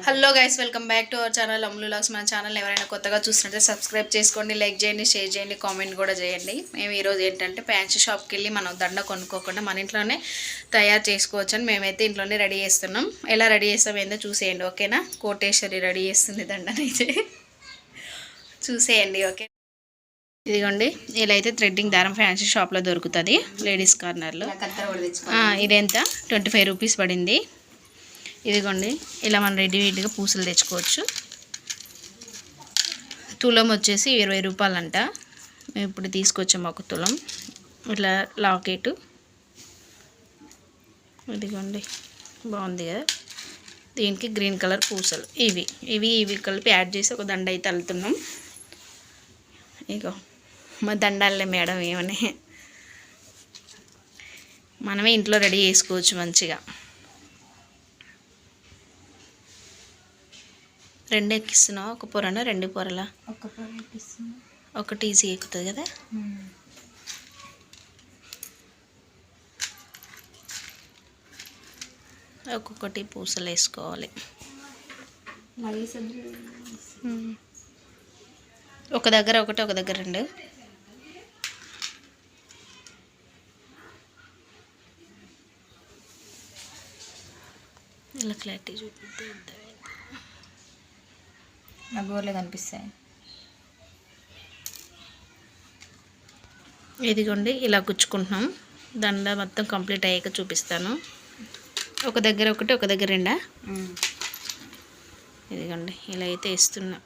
Hello guys welcome back to our channel Amlu lakhs మన channel ఎవరైనా కొత్తగా చూసినట్టే సబ్స్క్రైబ్ చేసుకోండి లైక్ చేయండి షేర్ చేయండి కామెంట్ కూడా చేయండి. మేము ఈరోజు ఏంటంటే ఫ్యాన్సీ షాప్కి వెళ్ళి మనం దండ కొనుక్కోకుండా మన ఇంట్లోనే తయారు చేసుకోవచ్చు అని మేమైతే ఇంట్లోనే రెడీ చేస్తున్నాం. ఎలా రెడీ చేస్తాం ఏందో చూసేయండి ఓకేనా కోటేశ్వరి రెడీ చేస్తుంది దండనైతే. చూసేయండి ఓకే ఇదిగోండి ఇలా అయితే థ్రెడ్డింగ్ దారం ఫ్యాన్సీ షాప్లో దొరుకుతుంది లేడీస్ కార్నర్లో ఇదెంత ట్వంటీ ఫైవ్ రూపీస్ పడింది. ఇదిగోండి ఇలా మనం రెడీమేడ్గా పూసలు తెచ్చుకోవచ్చు. తులం వచ్చేసి ఇరవై రూపాయలంట. మేము ఇప్పుడు తీసుకొచ్చాము ఒక తులం. ఇట్లా లాకెట్ ఇదిగోండి బాగుంది కదా. దీనికి గ్రీన్ కలర్ పూసలు. ఇవి ఇవి ఇవి కలిపి యాడ్ చేసి ఒక దండ అయితే అల్లుతున్నాం. ఇగో మా దండాలే మేడం ఏమని. మనమే ఇంట్లో రెడీ చేసుకోవచ్చు మంచిగా. రెండు ఎక్కిస్తున్నావు ఒక పొరన? రెండు పొరలా? పొర ఎక్కిస్తున్నా. ఒకటి ఈజీ ఎక్కుతుంది కదా? ఒక్కొక్కటి పూసలు వేసుకోవాలి. ఒక దగ్గర ఒకటి ఒక దగ్గర రెండు. ఇలా క్లారిటీ చూపిస్తే నా గోర్లే కనిపిస్తాయి. ఇదిగోండి ఇలా గుచ్చుకుంటున్నాం. దండ మొత్తం కంప్లీట్ అయ్యాక చూపిస్తాను. ఒక దగ్గర ఒకటి ఒక దగ్గర రెండా? ఇదిగోండి ఇలా అయితే ఇస్తున్నా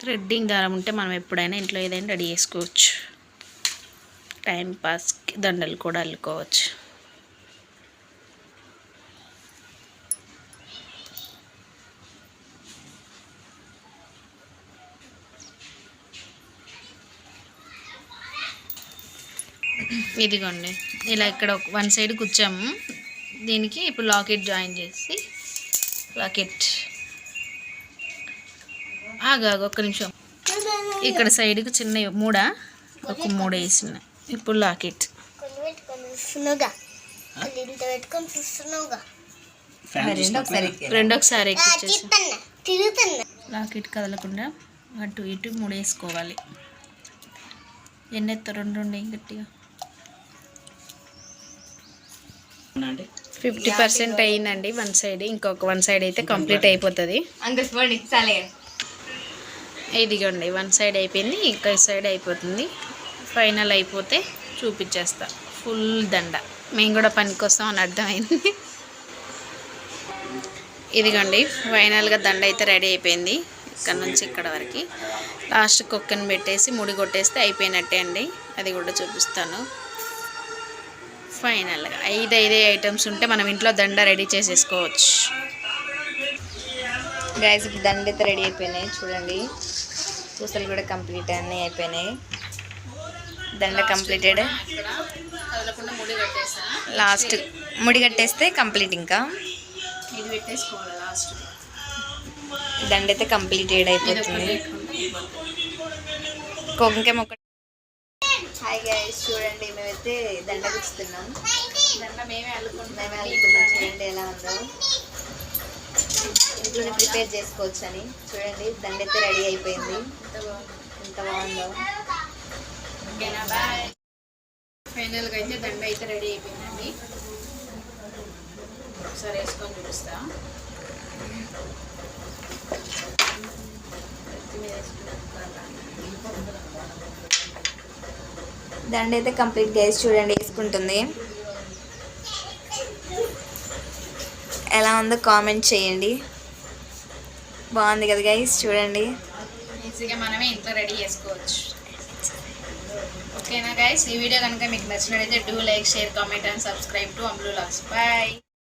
థ్రెడ్డింగ్ దారం ఉంటే మనం ఎప్పుడైనా ఇంట్లో ఏదైనా రెడీ చేసుకోవచ్చు. టైం పాస్కి దండలు కూడా అల్లుకోవచ్చు. ఇదిగోండి. ఇలా ఇక్కడ ఒక వన్ సైడ్ కూర్చాము. దీనికి ఇప్పుడు లాకెట్ జాయిన్ చేసి లాకెట్. ఆగాగు ఒక్క నిమిషం. ఇక్కడ సైడ్కి చిన్న మూడా ఒక మూడు వేసిన. ఇప్పుడు లాకెట్. చూస్తున్నావుగా? ఇంత పెట్టుకొని చూస్తున్నావుగా? రెండు ఒకసారి ఎక్కి- రెండోసారి ఎక్కిచ్చేసి తిరుగుతున్నా తిరుగుతున్నా. లాకెట్ కదలకుండా అటు ఇటు మూడు వేసుకోవాలి. ఎన్ని ఎత్తా రెండు రెండు గట్టిగా? ఫిఫ్టీ పర్సెంట్ అయ్యిందండి వన్ సైడ్ ఇంకొక వన్ సైడ్ అయితే కంప్లీట్ అయిపోతుంది. ఇదిగోండి వన్ సైడ్ అయిపోయింది ఇంకో సైడ్ అయిపోతుంది. ఫైనల్ అయిపోతే చూపించేస్తా ఫుల్ దండ. మేము కూడా పనికొస్తాం అని అర్థమైంది. ఇదిగోండి ఫైనల్గా దండ అయితే రెడీ అయిపోయింది ఇక్కడ నుంచి ఇక్కడ వరకు. లాస్ట్ కుక్కని పెట్టేసి ముడి కొట్టేస్తే అయిపోయినట్టే అండి అది కూడా చూపిస్తాను. ఫైనల్గా ఐదు ఐదే ఐటమ్స్ ఉంటే మనం ఇంట్లో దండ రెడీ చేసేసుకోవచ్చు. గైస్ ఇప్పుడు దండ అయితే రెడీ అయిపోయినాయి. చూడండి. పూసలు కూడా కంప్లీట్ అన్నీ అయిపోయినాయి. దండ కంప్లీటెడ్ లాస్ట్ ముడి కట్టేస్తే కంప్లీట్ ఇంకా. దండ అయితే కంప్లీటెడ్ అయిపోతుంది. ఇంకేం ఒక హాయ్ గైస్ చూడండి మేమైతే దండ గుచ్చుతున్నాం దండ మేమే అల్లుకుంటాం మేమే అనుకున్నాం చూడండి ఎలా ఉందో. ఇంట్లోనే ప్రిపేర్ చేసుకోవచ్చు అని చూడండి దండ అయితే రెడీ అయిపోయింది. ఎంత బాగుందో. ఓకేనా బాయ్. ఫైనల్గా అయితే దండ అయితే రెడీ అయిపోయిందండి. ఒకసారి వేసుకొని చూపిస్తా. దండ అయితే కంప్లీట్ గైస్ చూడండి వేసుకుంటుంది. ఎలా ఉందో కామెంట్ చేయండి. బాగుంది కదా గైస్ చూడండి. ఈజీగా మనమే ఇంట్లో రెడీ చేసుకోవచ్చు. ఓకేనా గైస్? ఈ వీడియో కనుక మీకు నచ్చినట్లయితే do like share comment and subscribe to Amlu loss bye!